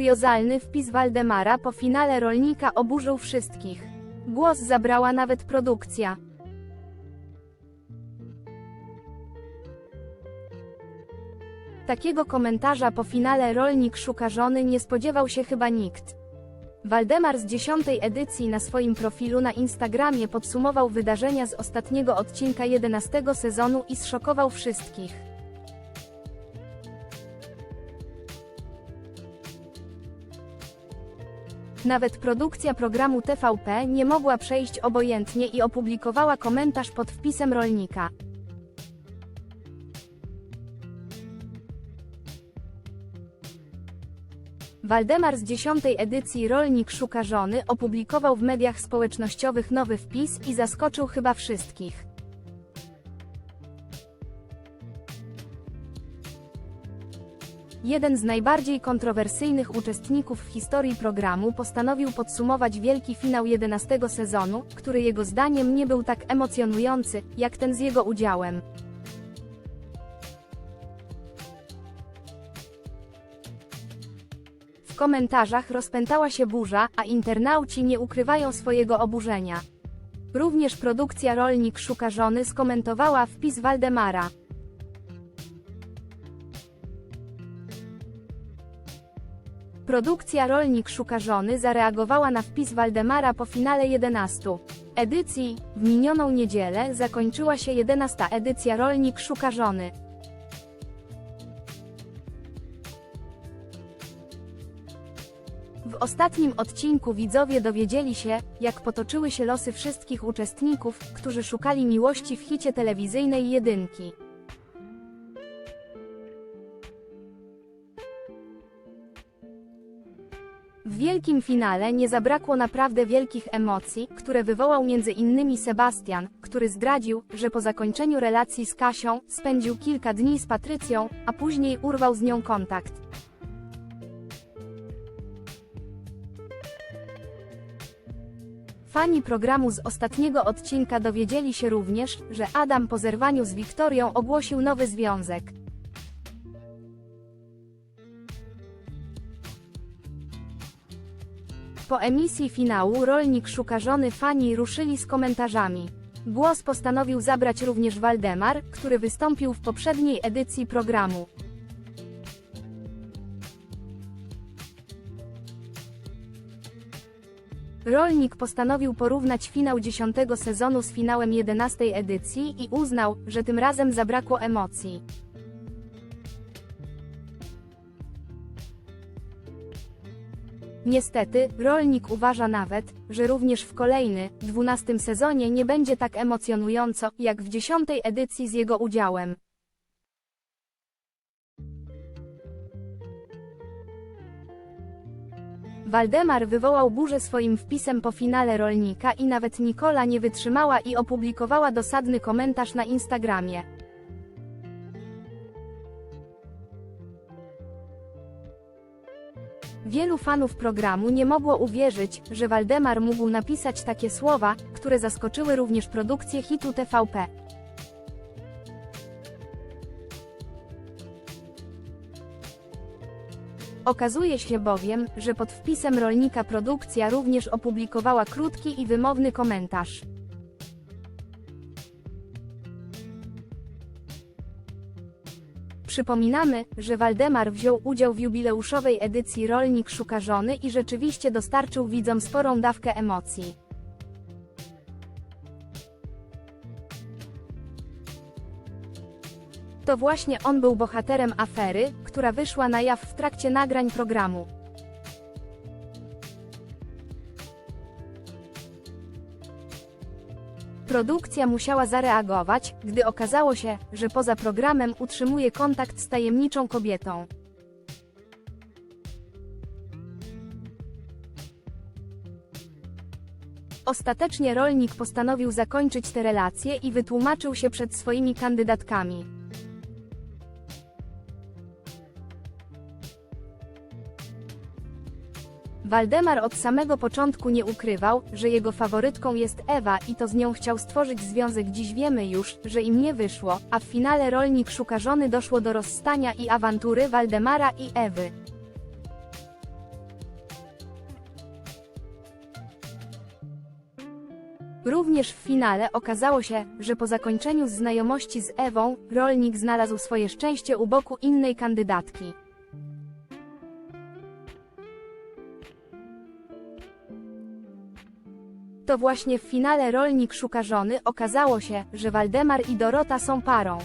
Kuriozalny wpis Waldemara po finale rolnika oburzył wszystkich. Głos zabrała nawet produkcja. Takiego komentarza po finale rolnik szuka żony nie spodziewał się chyba nikt. Waldemar z dziesiątej edycji na swoim profilu na Instagramie podsumował wydarzenia z ostatniego odcinka 11 sezonu i zszokował wszystkich. Nawet produkcja programu TVP nie mogła przejść obojętnie i opublikowała komentarz pod wpisem rolnika. Waldemar z dziesiątej edycji Rolnik szuka żony opublikował w mediach społecznościowych nowy wpis i zaskoczył chyba wszystkich. Jeden z najbardziej kontrowersyjnych uczestników w historii programu postanowił podsumować wielki finał 11 sezonu, który jego zdaniem nie był tak emocjonujący, jak ten z jego udziałem. W komentarzach rozpętała się burza, a internauci nie ukrywają swojego oburzenia. Również produkcja Rolnik szuka żony skomentowała wpis Waldemara. Produkcja Rolnik szuka żony zareagowała na wpis Waldemara po finale 11 edycji. W minioną niedzielę zakończyła się 11 edycja Rolnik szuka żony. W ostatnim odcinku widzowie dowiedzieli się, jak potoczyły się losy wszystkich uczestników, którzy szukali miłości w hicie telewizyjnej jedynki. W wielkim finale nie zabrakło naprawdę wielkich emocji, które wywołał między innymi Sebastian, który zdradził, że po zakończeniu relacji z Kasią, spędził kilka dni z Patrycją, a później urwał z nią kontakt. Fani programu z ostatniego odcinka dowiedzieli się również, że Adam po zerwaniu z Wiktorią ogłosił nowy związek. Po emisji finału Rolnik szuka żony fani ruszyli z komentarzami. Głos postanowił zabrać również Waldemar, który wystąpił w poprzedniej edycji programu. Rolnik postanowił porównać finał 10 sezonu z finałem 11 edycji i uznał, że tym razem zabrakło emocji. Niestety, rolnik uważa nawet, że również w kolejny, 12 sezonie nie będzie tak emocjonująco, jak w 10 edycji z jego udziałem. Waldemar wywołał burzę swoim wpisem po finale rolnika i nawet Nikola nie wytrzymała i opublikowała dosadny komentarz na Instagramie. Wielu fanów programu nie mogło uwierzyć, że Waldemar mógł napisać takie słowa, które zaskoczyły również produkcję hitu TVP. Okazuje się bowiem, że pod wpisem rolnika produkcja również opublikowała krótki i wymowny komentarz. Przypominamy, że Waldemar wziął udział w jubileuszowej edycji Rolnik szuka żony i rzeczywiście dostarczył widzom sporą dawkę emocji. To właśnie on był bohaterem afery, która wyszła na jaw w trakcie nagrań programu. Produkcja musiała zareagować, gdy okazało się, że poza programem utrzymuje kontakt z tajemniczą kobietą. Ostatecznie rolnik postanowił zakończyć te relacje i wytłumaczył się przed swoimi kandydatkami. Waldemar od samego początku nie ukrywał, że jego faworytką jest Ewa i to z nią chciał stworzyć związek. Dziś wiemy już, że im nie wyszło, a w finale rolnik szuka żony doszło do rozstania i awantury Waldemara i Ewy. Również w finale okazało się, że po zakończeniu znajomości z Ewą, rolnik znalazł swoje szczęście u boku innej kandydatki. To właśnie w finale rolnik szuka żony okazało się, że Waldemar i Dorota są parą.